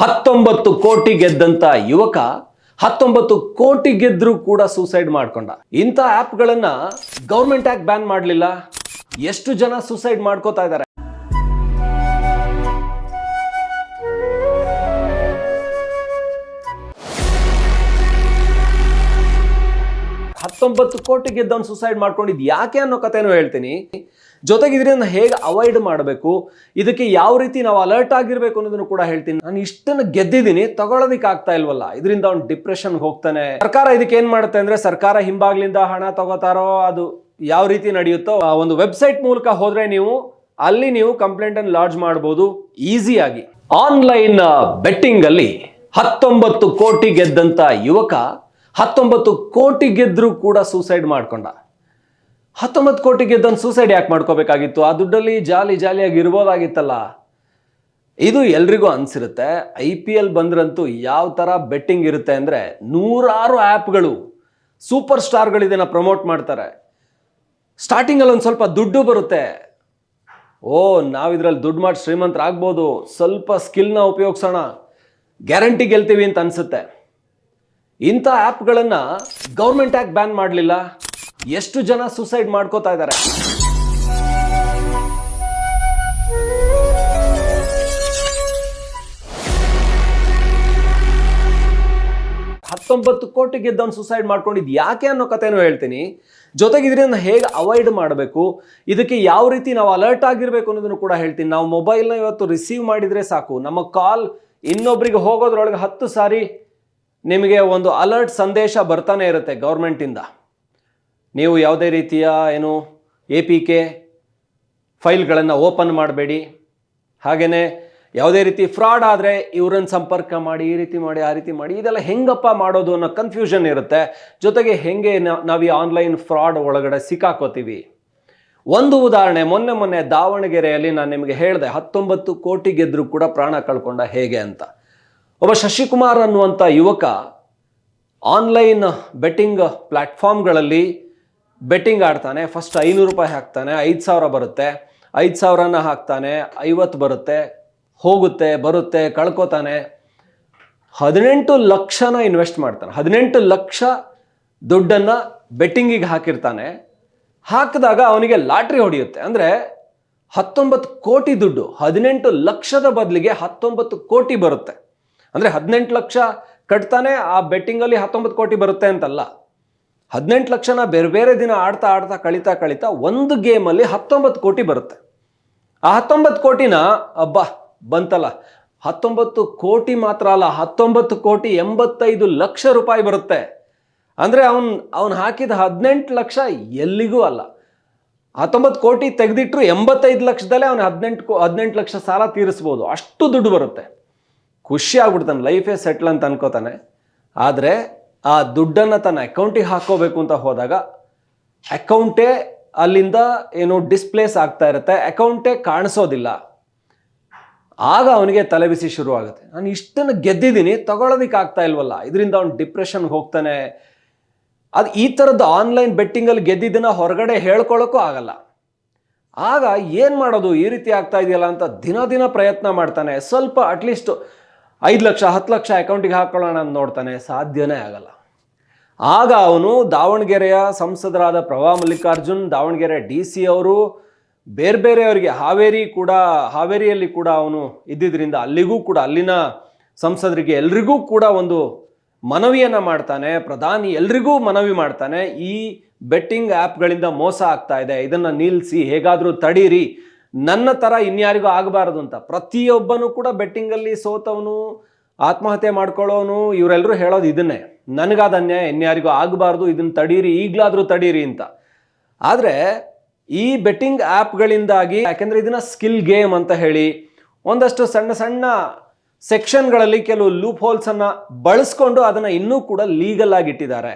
ಹತ್ತೊಂಬತ್ತು ಕೋಟಿ ಗೆದ್ದಂತ ಯುವಕ ಹತ್ತೊಂಬತ್ತು ಕೋಟಿ ಗೆದ್ರೂ ಕೂಡ ಸೂಸೈಡ್ ಮಾಡ್ಕೊಂಡ. ಇಂಥ ಆ್ಯಪ್ಗಳನ್ನ ಗೌರ್ಮೆಂಟ್ ಯಾಕೆ ಬ್ಯಾನ್ ಮಾಡಲಿಲ್ಲ? ಎಷ್ಟು ಜನ ಸೂಸೈಡ್ ಮಾಡ್ಕೋತಾ ಇದ್ದಾರೆ? ಹತ್ತೊಂಬತ್ತು ಕೋಟಿ ಗೆದ್ದವನು ಸೂಸೈಡ್ ಮಾಡ್ಕೊಂಡಿದ್ದು ಯಾಕೆ ಅನ್ನೋ ಕಥೆನೂ ಹೇಳ್ತೀನಿ. ಜೊತೆಗೆ ಇದರಿಂದ ಹೇಗೆ ಅವಾಯ್ಡ್ ಮಾಡಬೇಕು, ಇದಕ್ಕೆ ಯಾವ ರೀತಿ ನಾವು ಅಲರ್ಟ್ ಆಗಿರ್ಬೇಕು ಅನ್ನೋದನ್ನು ಕೂಡ ಹೇಳ್ತೀನಿ. ನಾನು ಇಷ್ಟನ್ನು ಗೆದ್ದಿದ್ದೀನಿ ತಗೊಳ್ಳೋದಕ್ಕೆ ಆಗ್ತಾ ಇಲ್ವಲ್ಲ, ಇದರಿಂದ ಅವ್ನು ಡಿಪ್ರೆಷನ್ ಹೋಗ್ತಾನೆ. ಸರ್ಕಾರ ಇದಕ್ಕೆ ಏನು ಮಾಡುತ್ತೆ ಅಂದ್ರೆ, ಸರ್ಕಾರ ಹಿಂಬಾಗ್ಲಿಂದ ಹಣ ತಗೋತಾರೋ, ಅದು ಯಾವ ರೀತಿ ನಡೆಯುತ್ತೋ, ಆ ಒಂದು ವೆಬ್ಸೈಟ್ ಮೂಲಕ ಹೋದ್ರೆ ನೀವು, ಅಲ್ಲಿ ನೀವು ಕಂಪ್ಲೇಂಟ್ ಅನ್ನು ಲಾಡ್ಜ್ ಮಾಡಬಹುದು ಈಸಿಯಾಗಿ ಆನ್ಲೈನ್ ಬೆಟ್ಟಿಂಗ್ ಅಲ್ಲಿ ಹತ್ತೊಂಬತ್ತು ಕೋಟಿ ಗೆದ್ದಂತ ಯುವಕ, ಹತ್ತೊಂಬತ್ತು ಕೋಟಿ ಗೆದ್ದರೂ ಕೂಡ ಸೂಸೈಡ್ ಮಾಡ್ಕೊಂಡ. ಹತ್ತೊಂಬತ್ತು ಕೋಟಿ ಗೆದ್ದನ್ ಸೂಸೈಡ್ ಯಾಕೆ ಮಾಡ್ಕೋಬೇಕಾಗಿತ್ತು? ಆ ದುಡ್ಡಲ್ಲಿ ಜಾಲಿ ಜಾಲಿಯಾಗಿ ಇರ್ಬೋದಾಗಿತ್ತಲ್ಲ. ಇದು ಎಲ್ರಿಗೂ ಅನಿಸಿರುತ್ತೆ. ಐ ಪಿ ಎಲ್ ಬಂದ್ರಂತೂ ಯಾವ ಥರ ಬೆಟ್ಟಿಂಗ್ ಇರುತ್ತೆ ಅಂದರೆ ನೂರಾರು ಆ್ಯಪ್ಗಳು ಸೂಪರ್ ಸ್ಟಾರ್ಗಳು ಇದನ್ನು ಪ್ರಮೋಟ್ ಮಾಡ್ತಾರೆ. ಸ್ಟಾರ್ಟಿಂಗಲ್ಲಿ ಒಂದು ಸ್ವಲ್ಪ ದುಡ್ಡು ಬರುತ್ತೆ. ಓ ನಾವು ಇದರಲ್ಲಿ ದುಡ್ಡು ಮಾಡಿ ಶ್ರೀಮಂತರಾಗ್ಬೋದು. ಸ್ವಲ್ಪ ಸ್ಕಿಲ್ನ ಉಪಯೋಗಿಸೋಣ. ಗ್ಯಾರಂಟಿ ಗೆಲ್ತೀವಿ ಅಂತ ಅನಿಸುತ್ತೆ. ಇಂಥ ಆ್ಯಪ್ಗಳನ್ನು ಗೌರ್ಮೆಂಟ್ ಯಾಕೆ ಬ್ಯಾನ್ ಮಾಡಲಿಲ್ಲ? ಎಷ್ಟು ಜನ ಸೂಸೈಡ್ ಮಾಡ್ಕೋತಾ ಇದ್ದಾರೆ ಹತ್ತೊಂಬತ್ತು ಕೋಟಿ ಗೆದ್ದವನು ಸುಸೈಡ್ ಮಾಡ್ಕೊಂಡಿದ್ದು ಯಾಕೆ ಅನ್ನೋ ಕಥೆನೂ ಹೇಳ್ತೀನಿ. ಜೊತೆಗೆ ಇದರಿಂದ ಹೇಗೆ ಅವಾಯ್ಡ್ ಮಾಡಬೇಕು, ಇದಕ್ಕೆ ಯಾವ ರೀತಿ ನಾವು ಅಲರ್ಟ್ ಆಗಿರಬೇಕು ಅನ್ನೋದನ್ನು ಕೂಡ ಹೇಳ್ತೀನಿ. ನಾವು ಮೊಬೈಲ್ನ ಇವತ್ತು ರಿಸೀವ್ ಮಾಡಿದರೆ ಸಾಕು. ನಮ್ಮ ಕಾಲ್ ಇನ್ನೊಬ್ಬರಿಗೆ ಹೋಗೋದ್ರೊಳಗೆ ಹತ್ತು ಸಾರಿ ನಿಮಗೆ ಒಂದು ಅಲರ್ಟ್ ಸಂದೇಶ ಬರ್ತಾನೆ ಇರುತ್ತೆ ಗೌರ್ಮೆಂಟಿಂದ ನೀವು ಯಾವುದೇ ರೀತಿಯ ಏನು ಎ ಪಿ ಕೆ ಫೈಲ್ಗಳನ್ನು ಓಪನ್ ಮಾಡಬೇಡಿ. ಹಾಗೆಯೇ ಯಾವುದೇ ರೀತಿ ಫ್ರಾಡ್ ಆದರೆ ಇವ್ರನ್ನ ಸಂಪರ್ಕ ಮಾಡಿ, ಈ ರೀತಿ ಮಾಡಿ, ಆ ರೀತಿ ಮಾಡಿ, ಇದೆಲ್ಲ ಹೆಂಗಪ್ಪ ಮಾಡೋದು ಅನ್ನೋ ಕನ್ಫ್ಯೂಷನ್ ಇರುತ್ತೆ. ಜೊತೆಗೆ ಹೆಂಗೆ ನಾವು ಈ ಆನ್ಲೈನ್ ಫ್ರಾಡ್ ಒಳಗಡೆ ಸಿಕ್ಕಾಕೋತೀವಿ? ಒಂದು ಉದಾಹರಣೆ, ಮೊನ್ನೆ ಮೊನ್ನೆ ದಾವಣಗೆರೆಯಲ್ಲಿ ನಾನು ನಿಮಗೆ ಹೇಳಿದೆ, ಹತ್ತೊಂಬತ್ತು ಕೋಟಿ ಗೆದ್ದರೂ ಕೂಡ ಪ್ರಾಣ ಕಳ್ಕೊಂಡ ಹೇಗೆ ಅಂತ. ಒಬ್ಬ ಶಶಿಕುಮಾರ್ ಅನ್ನುವಂಥ ಯುವಕ ಆನ್ಲೈನ್ ಬೆಟ್ಟಿಂಗ್ ಪ್ಲ್ಯಾಟ್ಫಾರ್ಮ್ಗಳಲ್ಲಿ ಬೆಟ್ಟಿಂಗ್ ಆಡ್ತಾನೆ. ಫಸ್ಟ್ ಐನೂರು ರೂಪಾಯಿ ಹಾಕ್ತಾನೆ. ಐದು ಸಾವಿರ ಬರುತ್ತೆ. ಐದು ಸಾವಿರನ ಹಾಕ್ತಾನೆ. ಐವತ್ತು ಬರುತ್ತೆ. ಹೋಗುತ್ತೆ, ಬರುತ್ತೆ, ಕಳ್ಕೊತಾನೆ. ಹದಿನೆಂಟು ಲಕ್ಷನ ಇನ್ವೆಸ್ಟ್ ಮಾಡ್ತಾನೆ. ಹದಿನೆಂಟು ಲಕ್ಷ ದುಡ್ಡನ್ನು ಬೆಟ್ಟಿಂಗಿಗೆ ಹಾಕಿರ್ತಾನೆ. ಹಾಕಿದಾಗ ಅವನಿಗೆ ಲಾಟ್ರಿ ಹೊಡೆಯುತ್ತೆ. ಅಂದರೆ ಹತ್ತೊಂಬತ್ತು ಕೋಟಿ ದುಡ್ಡು, ಹದಿನೆಂಟು ಲಕ್ಷದ ಬದಲಿಗೆ ಹತ್ತೊಂಬತ್ತು ಕೋಟಿ ಬರುತ್ತೆ. ಅಂದರೆ ಹದಿನೆಂಟು ಲಕ್ಷ ಕಟ್ತಾನೆ, ಆ ಬೆಟ್ಟಿಂಗಲ್ಲಿ ಹತ್ತೊಂಬತ್ತು ಕೋಟಿ ಬರುತ್ತೆ ಅಂತಲ್ಲ. ಹದಿನೆಂಟು ಲಕ್ಷನ ಬೇರೆ ಬೇರೆ ದಿನ ಆಡ್ತಾ ಆಡ್ತಾ ಕಳೀತಾ ಕಳಿತಾ ಒಂದು ಗೇಮಲ್ಲಿ ಹತ್ತೊಂಬತ್ತು ಕೋಟಿ ಬರುತ್ತೆ. ಆ ಹತ್ತೊಂಬತ್ತು ಕೋಟಿನ, ಅಬ್ಬಾ, ಬಂತಲ್ಲ. ಹತ್ತೊಂಬತ್ತು ಕೋಟಿ ಮಾತ್ರ ಅಲ್ಲ, ಹತ್ತೊಂಬತ್ತು ಕೋಟಿ ಎಂಬತ್ತೈದು ಲಕ್ಷ ರೂಪಾಯಿ ಬರುತ್ತೆ. ಅಂದರೆ ಅವನ್, ಅವನು ಹಾಕಿದ ಹದಿನೆಂಟು ಲಕ್ಷ ಎಲ್ಲಿಗೂ ಅಲ್ಲ. ಹತ್ತೊಂಬತ್ತು ಕೋಟಿ ತೆಗೆದಿಟ್ಟರು ಎಂಬತ್ತೈದು ಲಕ್ಷದಲ್ಲೇ ಅವನು ಹದಿನೆಂಟು ಕೋ, ಹದಿನೆಂಟು ಲಕ್ಷ ಸಾಲ ತೀರಿಸ್ಬೋದು. ಅಷ್ಟು ದುಡ್ಡು ಬರುತ್ತೆ. ಖುಷಿ ಆಗ್ಬಿಡ್ತಾನೆ ಲೈಫೇ ಸೆಟ್ಲ್ ಅಂತ ಅನ್ಕೋತಾನೆ. ಆದರೆ ಆ ದುಡ್ಡನ್ನು ತನ್ನ ಅಕೌಂಟಿಗೆ ಹಾಕೋಬೇಕು ಅಂತ ಹೋದಾಗ ಅಕೌಂಟೇ ಅಲ್ಲಿಂದ ಏನು ಡಿಸ್ಪ್ಲೇಸ್ ಆಗ್ತಾ ಇರುತ್ತೆ, ಅಕೌಂಟೇ ಕಾಣಿಸೋದಿಲ್ಲ. ಆಗ ಅವನಿಗೆ ತಲೆಬಿಸಿ ಶುರು ಆಗುತ್ತೆ ನಾನು ಇಷ್ಟನ್ನು ಗೆದ್ದಿದ್ದೀನಿ ತಗೊಳ್ಳೋದಕ್ಕೆ ಆಗ್ತಾ ಇಲ್ವಲ್ಲ, ಇದರಿಂದ ಅವ್ನು ಡಿಪ್ರೆಷನ್ಗೆ ಹೋಗ್ತಾನೆ. ಅದು ಈ ಥರದ್ದು ಆನ್ಲೈನ್ ಬೆಟ್ಟಿಂಗಲ್ಲಿ ಗೆದ್ದಿದ್ದನ್ನು ಹೊರಗಡೆ ಹೇಳ್ಕೊಳ್ಳೋಕ್ಕೂ ಆಗಲ್ಲ. ಆಗ ಏನು ಮಾಡೋದು, ಈ ರೀತಿ ಆಗ್ತಾ ಇದೆಯಲ್ಲ ಅಂತ ದಿನ ದಿನ ಪ್ರಯತ್ನ ಮಾಡ್ತಾನೆ. ಸ್ವಲ್ಪ ಅಟ್ಲೀಸ್ಟ್ ಐದು ಲಕ್ಷ, ಹತ್ತು ಲಕ್ಷ ಅಕೌಂಟಿಗೆ ಹಾಕೊಳ್ಳೋಣ ಅಂತ ನೋಡ್ತಾನೆ, ಸಾಧ್ಯನೇ ಆಗಲ್ಲ. ಆಗ ಅವನು ದಾವಣಗೆರೆಯ ಸಂಸದರಾದ ಪ್ರಭಾ ಮಲ್ಲಿಕಾರ್ಜುನ್, ದಾವಣಗೆರೆ ಡಿ ಸಿ ಅವರು, ಬೇರೆ ಬೇರೆಯವರಿಗೆ ಹಾವೇರಿ ಕೂಡ, ಹಾವೇರಿಯಲ್ಲಿ ಕೂಡ ಅವನು ಇದ್ದಿದ್ದರಿಂದ ಅಲ್ಲಿಗೂ ಕೂಡ, ಅಲ್ಲಿನ ಸಂಸದರಿಗೆ ಎಲ್ರಿಗೂ ಕೂಡ ಒಂದು ಮನವಿಯನ್ನು ಮಾಡ್ತಾನೆ, ಪ್ರಧಾನಿ ಎಲ್ರಿಗೂ ಮನವಿ ಮಾಡ್ತಾನೆ, ಈ ಬೆಟ್ಟಿಂಗ್ ಆ್ಯಪ್ಗಳಿಂದ ಮೋಸ ಆಗ್ತಾ ಇದೆ, ಇದನ್ನು ನಿಲ್ಲಿಸಿ ಹೇಗಾದರೂ ತಡೀರಿ ನನ್ನ ಥರ ಇನ್ಯಾರಿಗೂ ಆಗಬಾರದು ಅಂತ. ಪ್ರತಿಯೊಬ್ಬನೂ ಕೂಡ ಬೆಟ್ಟಿಂಗಲ್ಲಿ ಸೋತವನು, ಆತ್ಮಹತ್ಯೆ ಮಾಡ್ಕೊಳ್ಳೋನು ಇವರೆಲ್ಲರೂ ಹೇಳೋದು ಇದನ್ನೇ. ನನಗಾದ ಅನ್ಯಾಯ ಇನ್ಯಾರಿಗೂ ಆಗಬಾರ್ದು ಇದನ್ನು ತಡೀರಿ, ಈಗಲಾದರೂ ತಡೀರಿ ಅಂತ. ಆದರೆ ಈ ಬೆಟ್ಟಿಂಗ್ ಆ್ಯಪ್ಗಳಿಂದಾಗಿ ಯಾಕೆಂದರೆ ಇದನ್ನು ಸ್ಕಿಲ್ ಗೇಮ್ ಅಂತ ಹೇಳಿ, ಒಂದಷ್ಟು ಸಣ್ಣ ಸಣ್ಣ ಸೆಕ್ಷನ್ಗಳಲ್ಲಿ ಕೆಲವು ಲೂಪ್ ಹೋಲ್ಸನ್ನು ಬಳಸ್ಕೊಂಡು ಅದನ್ನು ಇನ್ನೂ ಕೂಡ ಲೀಗಲ್ ಆಗಿ ಇಟ್ಟಿದ್ದಾರೆ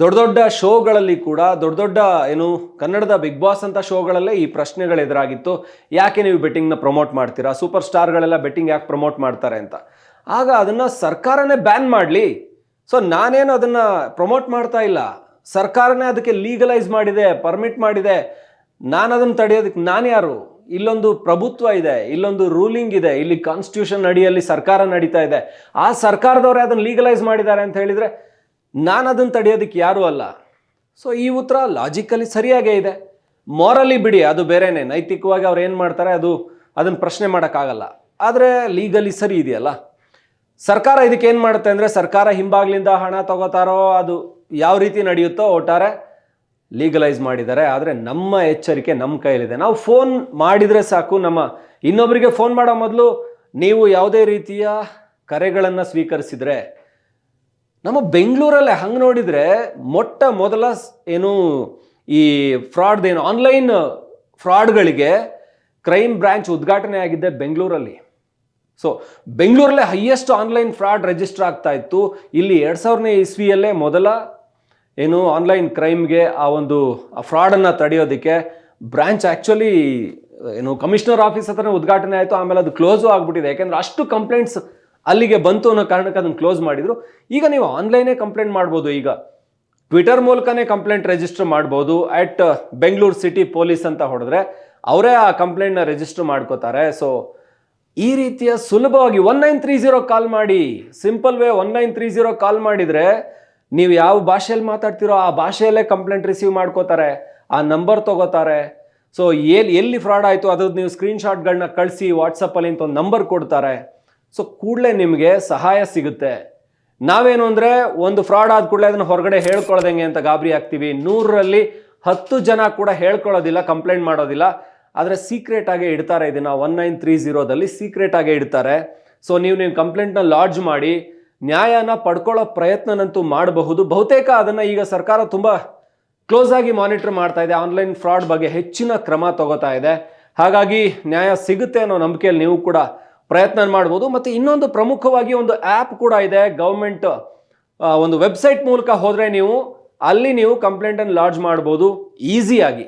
ದೊಡ್ಡ ದೊಡ್ಡ ಶೋಗಳಲ್ಲಿ ಕೂಡ, ದೊಡ್ಡ ದೊಡ್ಡ ಏನು ಕನ್ನಡದ ಬಿಗ್ ಬಾಸ್ ಅಂತ ಶೋಗಳಲ್ಲೇ ಈ ಪ್ರಶ್ನೆಗಳು ಎದುರಾಗಿತ್ತು. ಯಾಕೆ ನೀವು ಬೆಟ್ಟಿಂಗ್ನ ಪ್ರಮೋಟ್ ಮಾಡ್ತೀರಾ? ಸೂಪರ್ ಸ್ಟಾರ್ಗಳೆಲ್ಲ ಬೆಟ್ಟಿಂಗ್ ಯಾಕೆ ಪ್ರಮೋಟ್ ಮಾಡ್ತಾರೆ ಅಂತ. ಆಗ ಅದನ್ನು ಸರ್ಕಾರನೇ ಬ್ಯಾನ್ ಮಾಡಲಿ. ಸೊ ನಾನೇನು ಅದನ್ನು ಪ್ರಮೋಟ್ ಮಾಡ್ತಾ ಇಲ್ಲ. ಸರ್ಕಾರನೇ ಅದಕ್ಕೆ ಲೀಗಲೈಸ್ ಮಾಡಿದೆ ಪರ್ಮಿಟ್ ಮಾಡಿದೆ. ನಾನು ಅದನ್ನು ತಡೆಯೋದಕ್ಕೆ ನಾನು ಯಾರು? ಇಲ್ಲೊಂದು ಪ್ರಭುತ್ವ ಇದೆ, ಇಲ್ಲೊಂದು ರೂಲಿಂಗ್ ಇದೆ. ಇಲ್ಲಿ ಕಾನ್ಸ್ಟಿಟ್ಯೂಷನ್ ಅಡಿಯಲ್ಲಿ ಸರ್ಕಾರ ನಡೀತಾ ಇದೆ. ಆ ಸರ್ಕಾರದವರೇ ಅದನ್ನು ಲೀಗಲೈಸ್ ಮಾಡಿದ್ದಾರೆ ಅಂತ ಹೇಳಿದರೆ ನಾನು ಅದನ್ನು ತಡೆಯೋದಕ್ಕೆ ಯಾರೂ ಅಲ್ಲ. ಸೊ ಈ ಉತ್ತರ ಲಾಜಿಕಲಿ ಸರಿಯಾಗೇ ಇದೆ. ಮಾರಲಿ ಬಿಡಿ, ಅದು ಬೇರೆನೇ. ನೈತಿಕವಾಗಿ ಅವ್ರು ಏನು ಮಾಡ್ತಾರೆ, ಅದು ಅದನ್ನು ಪ್ರಶ್ನೆ ಮಾಡೋಕ್ಕಾಗಲ್ಲ. ಆದರೆ ಲೀಗಲಿ ಸರಿ ಇದೆಯಲ್ಲ. ಸರ್ಕಾರ ಇದಕ್ಕೆ ಏನು ಮಾಡುತ್ತೆ ಅಂದರೆ, ಸರ್ಕಾರ ಹಿಂಬಾಗ್ಲಿಂದ ಹಣ ತಗೋತಾರೋ, ಅದು ಯಾವ ರೀತಿ ನಡೆಯುತ್ತೋ ಒಟ್ಟಾರೆ ಲೀಗಲೈಸ್ ಮಾಡಿದ್ದಾರೆ. ಆದರೆ ನಮ್ಮ ಎಚ್ಚರಿಕೆ ನಮ್ಮ ಕೈಲಿದೆ ನಾವು ಫೋನ್ ಮಾಡಿದರೆ ಸಾಕು, ನಮ್ಮ ಇನ್ನೊಬ್ಬರಿಗೆ ಫೋನ್ ಮಾಡೋ ಮೊದಲು ನೀವು ಯಾವುದೇ ರೀತಿಯ ಕರೆಗಳನ್ನು ಸ್ವೀಕರಿಸಿದರೆ ನಮ್ಮ ಬೆಂಗಳೂರಲ್ಲೇ ಹಂಗೆ ನೋಡಿದರೆ ಮೊಟ್ಟ ಮೊದಲ ಏನು ಈ ಫ್ರಾಡ್ ಏನು ಆನ್ಲೈನ್ ಫ್ರಾಡ್ಗಳಿಗೆ ಕ್ರೈಮ್ ಬ್ರಾಂಚ್ ಉದ್ಘಾಟನೆ ಆಗಿದ್ದೆ ಬೆಂಗಳೂರಲ್ಲಿ. ಸೊ ಬೆಂಗಳೂರಲ್ಲೇ ಹೈಯೆಸ್ಟ್ ಆನ್ಲೈನ್ ಫ್ರಾಡ್ ರಿಜಿಸ್ಟರ್ ಆಗ್ತಾ ಇತ್ತು. ಇಲ್ಲಿ ಎರಡು ಸಾವಿರನೇ ಇಸ್ವಿಯಲ್ಲೇ ಮೊದಲ ಏನು ಆನ್ಲೈನ್ ಕ್ರೈಮ್ಗೆ ಆ ಒಂದು ಫ್ರಾಡನ್ನು ತಡೆಯೋದಕ್ಕೆ ಬ್ರಾಂಚ್ ಆ್ಯಕ್ಚುಲಿ ಏನು ಕಮಿಷನರ್ ಆಫೀಸ್ ಹತ್ರನೇ ಉದ್ಘಾಟನೆ ಆಯಿತು. ಆಮೇಲೆ ಅದು ಕ್ಲೋಸು ಆಗಿಬಿಟ್ಟಿದೆ. ಯಾಕೆಂದರೆ ಅಷ್ಟು ಕಂಪ್ಲೇಂಟ್ಸ್ ಅಲ್ಲಿಗೆ ಬಂತು ಅನ್ನೋ ಕಾರಣಕ್ಕೆ ಅದನ್ನು ಕ್ಲೋಸ್ ಮಾಡಿದ್ರು. ಈಗ ನೀವು ಆನ್ಲೈನೇ ಕಂಪ್ಲೇಂಟ್ ಮಾಡ್ಬೋದು ಈಗ. ಟ್ವಿಟರ್ ಮೂಲಕನೇ ಕಂಪ್ಲೇಂಟ್ ರಿಜಿಸ್ಟರ್ ಮಾಡ್ಬೋದು. ಅಟ್ ಬೆಂಗಳೂರು ಸಿಟಿ ಪೊಲೀಸ್ ಅಂತ ಹೊಡೆದ್ರೆ ಅವರೇ ಆ ಕಂಪ್ಲೇಂಟ್ನ ರಿಜಿಸ್ಟರ್ ಮಾಡ್ಕೋತಾರೆ. ಸೊ ಈ ರೀತಿಯ ಸುಲಭವಾಗಿ one nine three zero call ಮಾಡಿ. Simple way one nine three zero call ಮಾಡಿದರೆ ನೀವು ಯಾವ ಭಾಷೆಯಲ್ಲಿ ಮಾತಾಡ್ತಿರೋ ಆ ಭಾಷೆಯಲ್ಲೇ ಕಂಪ್ಲೇಂಟ್ ರಿಸೀವ್ ಮಾಡ್ಕೋತಾರೆ. ಆ ನಂಬರ್ ತಗೋತಾರೆ. ಸೊ ಎಲ್ಲಿ ಎಲ್ಲಿ ಫ್ರಾಡ್ ಆಯಿತು ಅದ್ರದ್ದು ನೀವು ಸ್ಕ್ರೀನ್ಶಾಟ್ಗಳನ್ನ ಕಳಿಸಿ ವಾಟ್ಸಪ್ಪಲ್ಲಿ ಅಂತ ಒಂದು ನಂಬರ್ ಕೊಡ್ತಾರೆ. ಸೊ ಕೂಡಲೇ ನಿಮಗೆ ಸಹಾಯ ಸಿಗುತ್ತೆ. ನಾವೇನು ಅಂದರೆ ಒಂದು ಫ್ರಾಡ್ ಆದ ಕೂಡಲೇ ಅದನ್ನು ಹೊರಗಡೆ ಹೇಳ್ಕೊಳ್ಳೋದಂಗೆ ಅಂತ ಗಾಬರಿ ಆಗ್ತೀವಿ. ನೂರರಲ್ಲಿ ಹತ್ತು ಜನ ಕೂಡ ಹೇಳ್ಕೊಳ್ಳೋದಿಲ್ಲ ಕಂಪ್ಲೇಂಟ್ ಮಾಡೋದಿಲ್ಲ. ಆದರೆ ಸೀಕ್ರೆಟ್ ಆಗೇ ಇಡ್ತಾರೆ ಇದನ್ನು ಒನ್ ನೈನ್ ತ್ರೀ ಜೀರೋದಲ್ಲಿ ಸೀಕ್ರೆಟ್ ಆಗೇ ಇಡ್ತಾರೆ. ಸೊ ನೀವು ನೀವು ಕಂಪ್ಲೇಂಟ್ನ ಲಾಡ್ಜ್ ಮಾಡಿ, ನ್ಯಾಯನ ಪಡ್ಕೊಳ್ಳೋ ಪ್ರಯತ್ನನಂತೂ ಮಾಡಬಹುದು. ಬಹುತೇಕ ಅದನ್ನು ಈಗ ಸರ್ಕಾರ ತುಂಬ ಕ್ಲೋಸ್ ಆಗಿ ಮಾನಿಟರ್ ಮಾಡ್ತಾ ಇದೆ. ಆನ್ಲೈನ್ ಫ್ರಾಡ್ ಬಗ್ಗೆ ಹೆಚ್ಚಿನ ಕ್ರಮ ತಗೋತಾ ಇದೆ. ಹಾಗಾಗಿ ನ್ಯಾಯ ಸಿಗುತ್ತೆ ಅನ್ನೋ ನಂಬಿಕೆಯಲ್ಲಿ ನೀವು ಕೂಡ ಪ್ರಯತ್ನ ಮಾಡ್ಬೋದು. ಮತ್ತು ಇನ್ನೊಂದು ಪ್ರಮುಖವಾಗಿ ಒಂದು ಆ್ಯಪ್ ಕೂಡ ಇದೆ. ಗೌರ್ಮೆಂಟ್ ಒಂದು ವೆಬ್ಸೈಟ್ ಮೂಲಕ ಹೋದರೆ ನೀವು, ಅಲ್ಲಿ ನೀವು ಕಂಪ್ಲೇಂಟನ್ನು ಲಾಡ್ಜ್ ಮಾಡ್ಬೋದು. ಈಸಿಯಾಗಿ.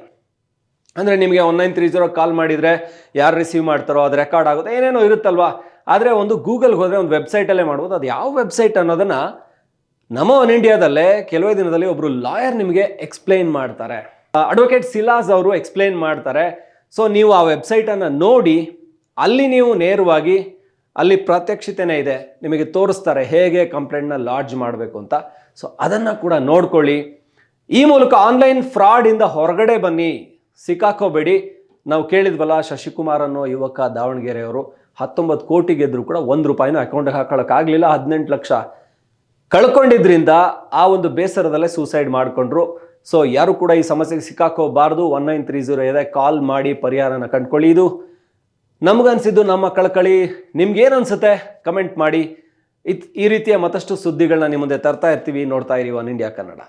ಅಂದರೆ ನಿಮಗೆ one nine three zero call ಮಾಡಿದರೆ, ಯಾರು ರಿಸೀವ್ ಮಾಡ್ತಾರೋ, ಅದು ರೆಕಾರ್ಡ್ ಆಗುತ್ತೆ. ಏನೇನೋ ಇರುತ್ತಲ್ವಾ? ಆದರೆ ಒಂದು ಗೂಗಲ್ಗೆ ಹೋದರೆ ಒಂದು ವೆಬ್ಸೈಟಲ್ಲೇ ಮಾಡ್ಬೋದು. ಅದು ಯಾವ ವೆಬ್ಸೈಟ್ ಅನ್ನೋದನ್ನು ನಮ್ಮ ಒನ್ ಇಂಡಿಯಾದಲ್ಲೇ ಕೆಲವೇ ದಿನದಲ್ಲಿ ಒಬ್ಬರು ಲಾಯರ್ ನಿಮಗೆ ಎಕ್ಸ್ಪ್ಲೈನ್ ಮಾಡ್ತಾರೆ. ಅಡ್ವೊಕೇಟ್ ಸಿಲಾಸ್ ಅವರು ಎಕ್ಸ್ಪ್ಲೈನ್ ಮಾಡ್ತಾರೆ. ಸೊ ನೀವು ಆ ವೆಬ್ಸೈಟನ್ನು ನೋಡಿ ಅಲ್ಲಿ ನೀವು ನೇರವಾಗಿ ಅಲ್ಲಿ ಪ್ರಾತ್ಯಕ್ಷಿತೆನೇ ಇದೆ, ನಿಮಗೆ ತೋರಿಸ್ತಾರೆ ಹೇಗೆ ಕಂಪ್ಲೇಂಟ್ನ ಲಾಡ್ಜ್ ಮಾಡಬೇಕು ಅಂತ. ಸೊ ಅದನ್ನು ಕೂಡ ನೋಡ್ಕೊಳ್ಳಿ. ಈ ಮೂಲಕ ಆನ್ಲೈನ್ ಫ್ರಾಡಿಂದ ಹೊರಗಡೆ ಬನ್ನಿ. ಸಿಕ್ಕಾಕೋಬೇಡಿ. ನಾವು ಕೇಳಿದ್ವಲ್ಲ, ಶಶಿಕುಮಾರ್ ಅನ್ನೋ ಯುವಕ ದಾವಣಗೆರೆಯವರು ಹತ್ತೊಂಬತ್ತು ಕೋಟಿ ಗೆದ್ರು ಕೂಡ ಒಂದು ರೂಪಾಯಿನೂ ಅಕೌಂಟ್ಗೆ ಹಾಕೊಳ್ಳೋಕ್ಕಾಗಲಿಲ್ಲ ಹದಿನೆಂಟು ಲಕ್ಷ ಕಳ್ಕೊಂಡಿದ್ರಿಂದ ಆ ಒಂದು ಬೇಸರದಲ್ಲೇ ಸೂಸೈಡ್ ಮಾಡಿಕೊಂಡ್ರು. ಸೊ ಯಾರು ಕೂಡ ಈ ಸಮಸ್ಯೆಗೆ ಸಿಕ್ಕಾಕೋಬಾರ್ದು. ಒನ್ ನೈನ್ ತ್ರೀ ಜೀರೋ ಇದೆ, ಕಾಲ್ ಮಾಡಿ ಪರಿಹಾರನ ಕಂಡ್ಕೊಳ್ಳಿ. ಇದು ನಮಗನ್ಸಿದ್ದು ನಮ್ಮ ಕಳಕಳಿ ನಿಮ್ಗೇನು ಅನಿಸುತ್ತೆ ಕಮೆಂಟ್ ಮಾಡಿ. ಇತ್, ಈ ರೀತಿಯ ಮತ್ತಷ್ಟು ಸುದ್ದಿಗಳನ್ನ ನಿಮ್ಮ ಮುಂದೆ ತರ್ತಾ ಇರ್ತೀವಿ, ನೋಡ್ತಾ ಇರಿ ಒನ್ ಇಂಡಿಯಾ ಕನ್ನಡ.